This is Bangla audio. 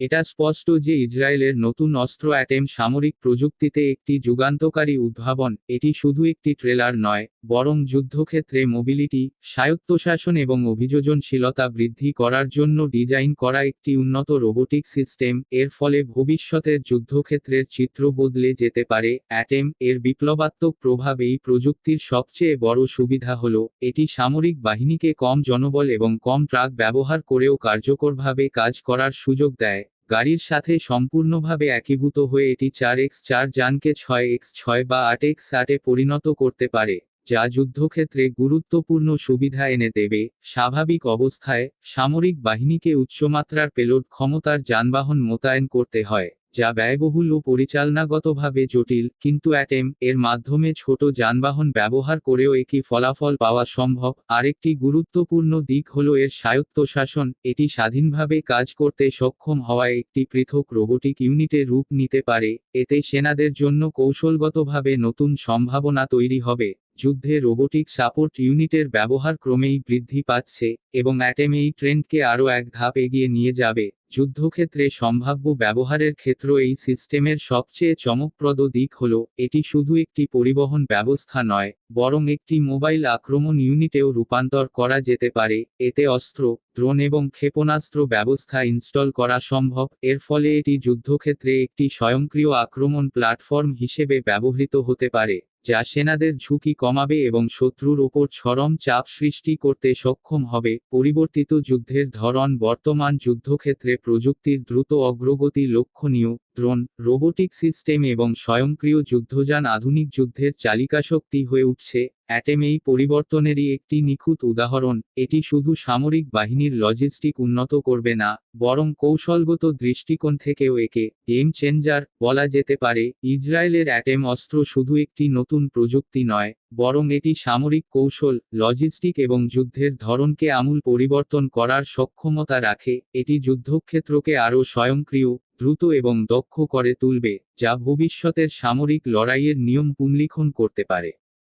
এটা স্পষ্ট যে ইসরায়েলের নতুন অস্ত্র অ্যাটেম সামরিক প্রযুক্তিতে একটি যুগান্তকারী উদ্ভাবন, এটি শুধু একটি ট্রেলার নয়, বরং যুদ্ধক্ষেত্রে মোবিলিটি স্বায়ত্তশাসন এবং অভিযোজনশীলতা বৃদ্ধি করার জন্য ডিজাইন করা একটি উন্নত রোবোটিক সিস্টেম, এর ফলে ভবিষ্যতের যুদ্ধক্ষেত্রের চিত্র বদলে যেতে পারে, অ্যাটেম, এর বিপ্লবাত্মক প্রভাব এই প্রযুক্তির সবচেয়ে বড় সুবিধা হল, এটি সামরিক বাহিনীকে কম জনবল এবং কম ট্রাক ব্যবহার করেও কার্যকরভাবে কাজ করার সুযোগ দেয়। গাড়ির সাথে সম্পূর্ণভাবে একীভূত হয়ে এটি চার এক্স চার যানকে ছয় এক্স ছয় বা আট এক্স আটে পরিণত করতে পারে, যা যুদ্ধক্ষেত্রে গুরুত্বপূর্ণ সুবিধা এনে দেবে। স্বাভাবিক অবস্থায়, সামরিক বাহিনীকে উচ্চমাত্রার পেলোড ক্ষমতার যানবাহন মোতায়েন করতে হয়। যা ব্যয়বহুল ও পরিচালনাগতভাবে জটিল, কিন্তু অ্যাটেম এর মাধ্যমে ছোট যানবাহন ব্যবহার করেও একই ফলাফল পাওয়া সম্ভব। আরেকটি গুরুত্বপূর্ণ দিক হল এর স্বায়ত্তশাসন। এটি স্বাধীনভাবে কাজ করতে সক্ষম হওয়ায় একটি পৃথক রোবোটিক ইউনিটে রূপ নিতে পারে। এতে সেনাদের জন্য কৌশলগতভাবে নতুন সম্ভাবনা তৈরি হবে। যুদ্ধে রোবোটিক সাপোর্ট ইউনিটের ব্যবহার ক্রমেই বৃদ্ধি পাচ্ছে, এবং অ্যাটেম এই ট্রেন্ডকে আরও এক ধাপ এগিয়ে নিয়ে যাবে। যুদ্ধক্ষেত্রে সম্ভাব্য ব্যবহারের ক্ষেত্র এই সিস্টেমের সবচেয়ে চমকপ্রদ দিক হল, এটি শুধু একটি পরিবহন ব্যবস্থা নয়, বরং একটি মোবাইল আক্রমণ ইউনিটেও রূপান্তর করা যেতে পারে, এতে অস্ত্র, ড্রোন এবং ক্ষেপণাস্ত্র ব্যবস্থা ইনস্টল করা সম্ভব। এর ফলে এটি যুদ্ধক্ষেত্রে একটি স্বয়ংক্রিয় আক্রমণ প্ল্যাটফর্ম হিসেবে ব্যবহৃত হতে পারে। যা সেনাদের ঝুঁকি কমাবে এবং শত্রুর ওপর চরম চাপ সৃষ্টি করতে সক্ষম হবে, পরিবর্তিত যুদ্ধের ধরন বর্তমান যুদ্ধক্ষেত্রে প্রযুক্তির দ্রুত অগ্রগতি লক্ষণীয়। ড্রোন, রোবোটিক সিস্টেম এবং স্বয়ংক্রিয় যুদ্ধযান আধুনিক যুদ্ধের চালিকাশক্তি হয়ে উঠছে, অ্যাটেম এই পরিবর্তনেরই একটি নিখুঁত উদাহরণ, এটি শুধু সামরিক বাহিনীর লজিস্টিক উন্নত করবে না, বরং কৌশলগত দৃষ্টিকোণ থেকেও একে গেম চেঞ্জার বলা যেতে পারে, ইসরায়েলের অ্যাটেম অস্ত্র শুধু একটি নতুন প্রযুক্তি নয়, বরং এটি সামরিক কৌশল, লজিস্টিক এবং যুদ্ধের ধরনকে আমূল পরিবর্তন করার সক্ষমতা রাখে, এটি যুদ্ধক্ষেত্রকে আরও স্বয়ংক্রিয় দ্রুত এবং দক্ষ করে তুলবে যা ভবিষ্যতের সামরিক লড়াইয়ের নিয়ম পুনলিখন করতে পারে।